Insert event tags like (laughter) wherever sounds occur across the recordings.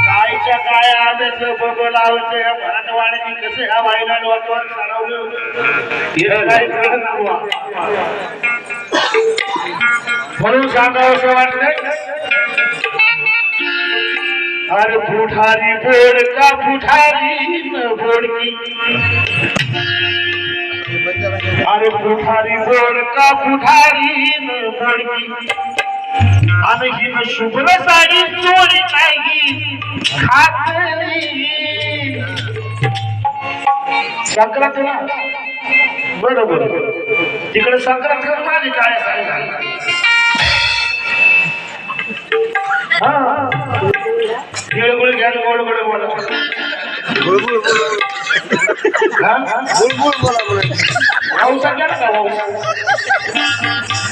कायच्या काय आम्हीच बोलावचे लावचे कसे ह्या बाईला डोक्यावर चढवले होते म्हणून सांगावं वाटलं अरे पुठारी बोड का पुठारी न बोडकी. अरे पुढारी बोड का पुढारी आणि ही शुभ्र साडी चोरी नाही संक्रांत ना? बरोबर. तिकडे संक्रांत कर माझी काय सांगा हा तिळगुळ घ्या गोड गोड बोला. बुळबुळ बोला बोला पाऊसा घ्या ना पाऊसा (laughs)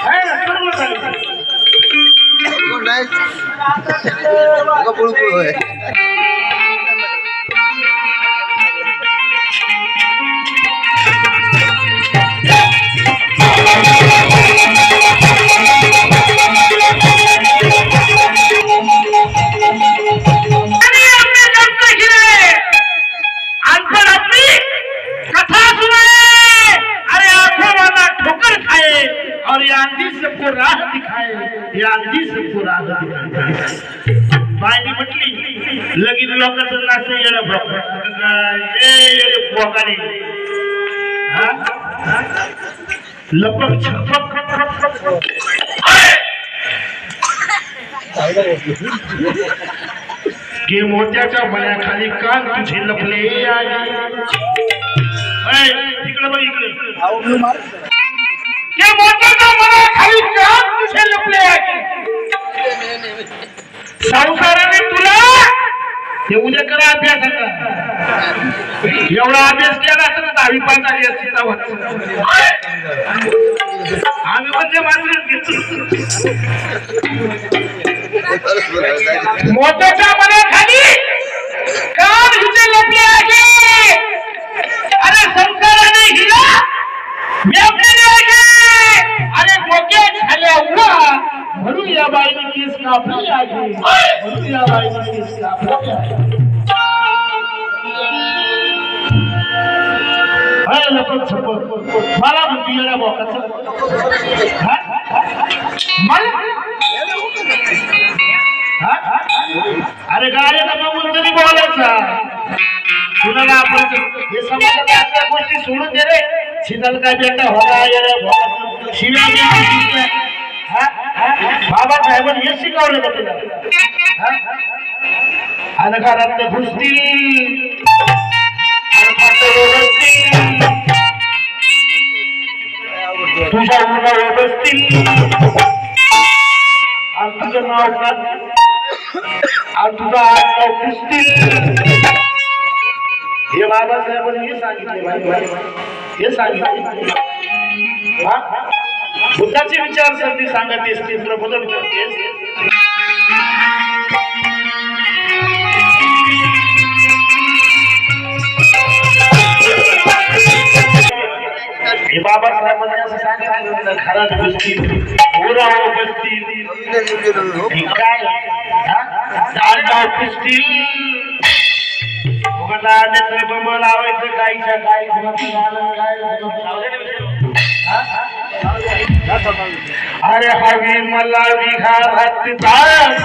आहे ना बरोबर चालेल बुळबुळ नाही का बुळबुळ होय. लगीन लोकांचं नाच येणं बोकाने लपक छपक की मोत्याच्या मण्याखाली कान तुझे लपले इकडे बघ इकडे. मोत्याच्या मण्याखाली एवढा अभ्यास केला तर दहावी पास झाली असती. आम्ही म्हणजे मात्र मोत्याच्या मनाखाली मला म्हणते येड्या बोकाचं हा? मला? हा? अरे गाड्याला बघून तरी बोलायचा. कुणाला आपण हे समाजातल्या आपल्या गोष्टी सोडून दे रे. शीतल काय बेटा होता येड्या भोगाचं. शिव्या बाबासाहेबांनी हे? शिकवलं का तुला? हा? अनकारात घुसतील. अनखात ओरडतील. तुझ्या असतील आणि तुझं नाव आणि तुझा नाव पुसतील हे बाबासाहेबांनी हे सांगितले हे सांगितले हा? बुद्धाचे विचार ती सांगत असते प्रबोधन करतेस हे बाबासाहेबांनी असं सांगितलं घरात बसतील ओरावर बसतील काय? हा? बंब लावायचं काय अरे हवी मला विघा जाय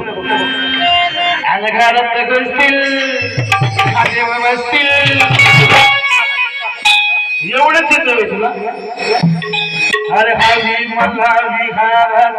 इकडे बघ बघ, बघ, बसतील एवढंच येतं तुला अरे हवी मला विहारात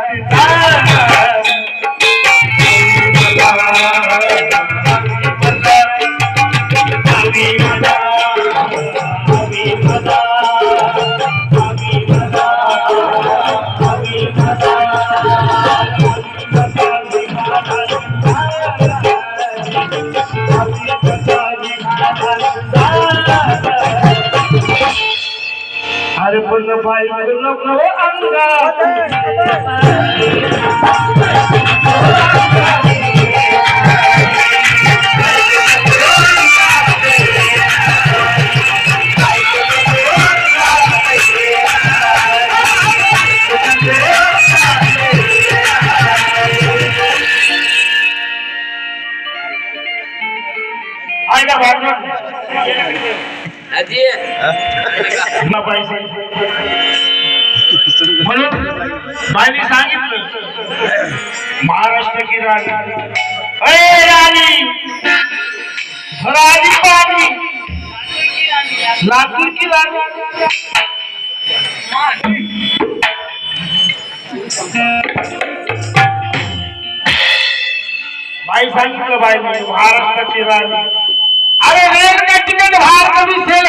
अर्पण पाहिजे नको अंगा रानी। अरे रानी। रानी पानी लातूर की रानी। भाई सांगितलं तो बाई महाराष्ट्राची राणी अरे रेड का तिकीट भारताने सेल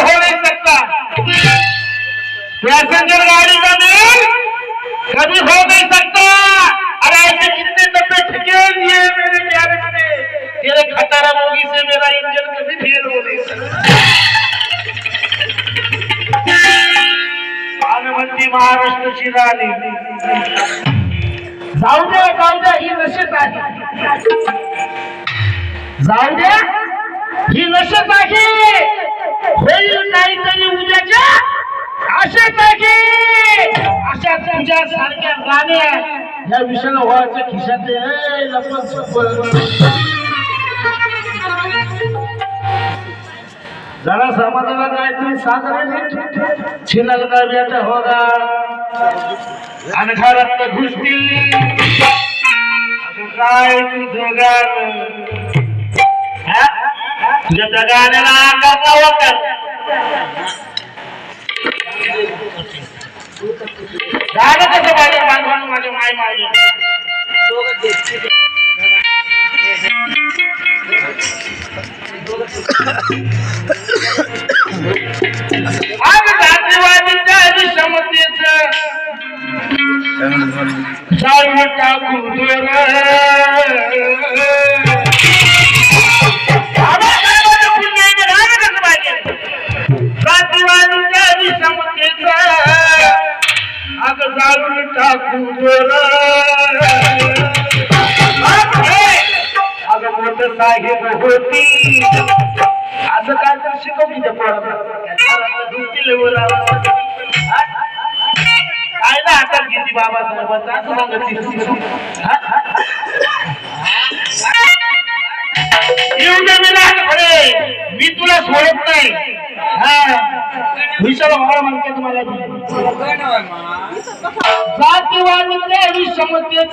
जाऊ द्या जाऊ द्या ही नशेत आहे. जाऊ द्या ही नशेत आहे. होईल काहीतरी उद्याच्या आशेत आहे अशा तुमच्या सारख्या गाण्या या विषयाला व्हायच्या खिशात आहे. जरा समाजाला जायचं साधारण छिलकदा बेटा होगा. आणि घरात घुसतील अजून काय तुझं गाणं हा? तुझ्या त्या गाण्याला अंगात होतं गाणं कसं जाळून टाकून जाळून टाकू अगं मोठं साहेब होती. असं काय तर शिकवली त्या पोराला. काय ना मी तुला सोडत नाही. हा. विशाल भावा म्हणते तुम्हाला. जातीवादीच्या विषमतेचे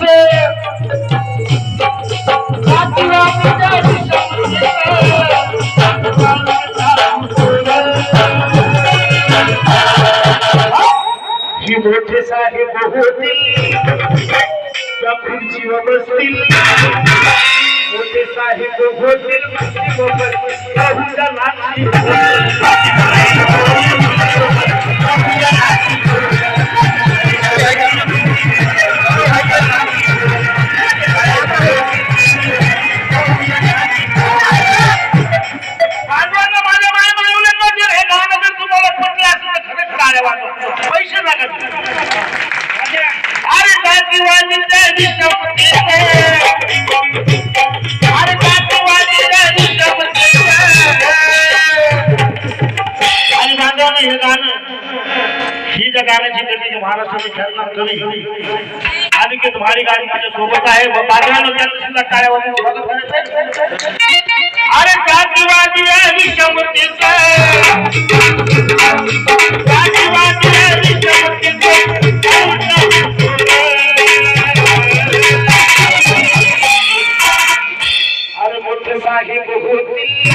जातीवादीच्या विषमतेचे मोठे साहेब होतील त्या खुर्चीवर बसतील मोठे साहेब होतील खुर्चीवर बसतील. राहुलला लाठी. बाजूला माझ्या माय मिळवले म्हणजे हे गाणं जर तुम्हाला पटलं असेल तर खरं खरं आले वाजवा. हे गाणं ही ज्या गाण्याची महाराष्ट्राने खेळणार कवी भारी गाडी माझ्या सोबत आहे व सुद्धा टाळ्या अरे जातीवादी आहे विषमतेचं जातीवादी होतील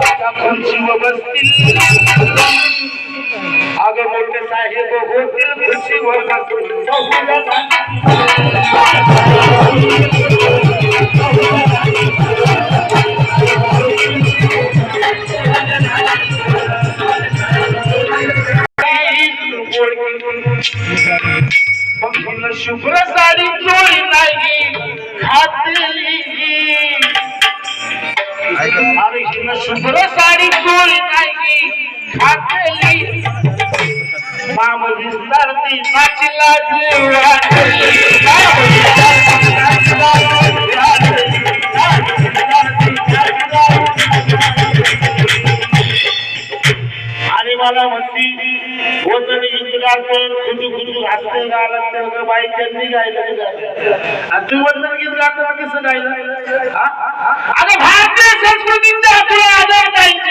त्या बसतील अगं मोठे साहेब होतील खुर्चीवर शुभ्र साडी चोळी नाही घातली साडी नाही घातली माम विस्तारती आणि मला म्हणती वजन गीत गातो खुदू खुदू घातलं गायला तर बाई त्यांनी गायलं गायलं. आणि तू वजन गीत गातो कसं गायलं हा? संस्कृतींचा भारतीय संस्कृतीचा आपले आदर पाहिजे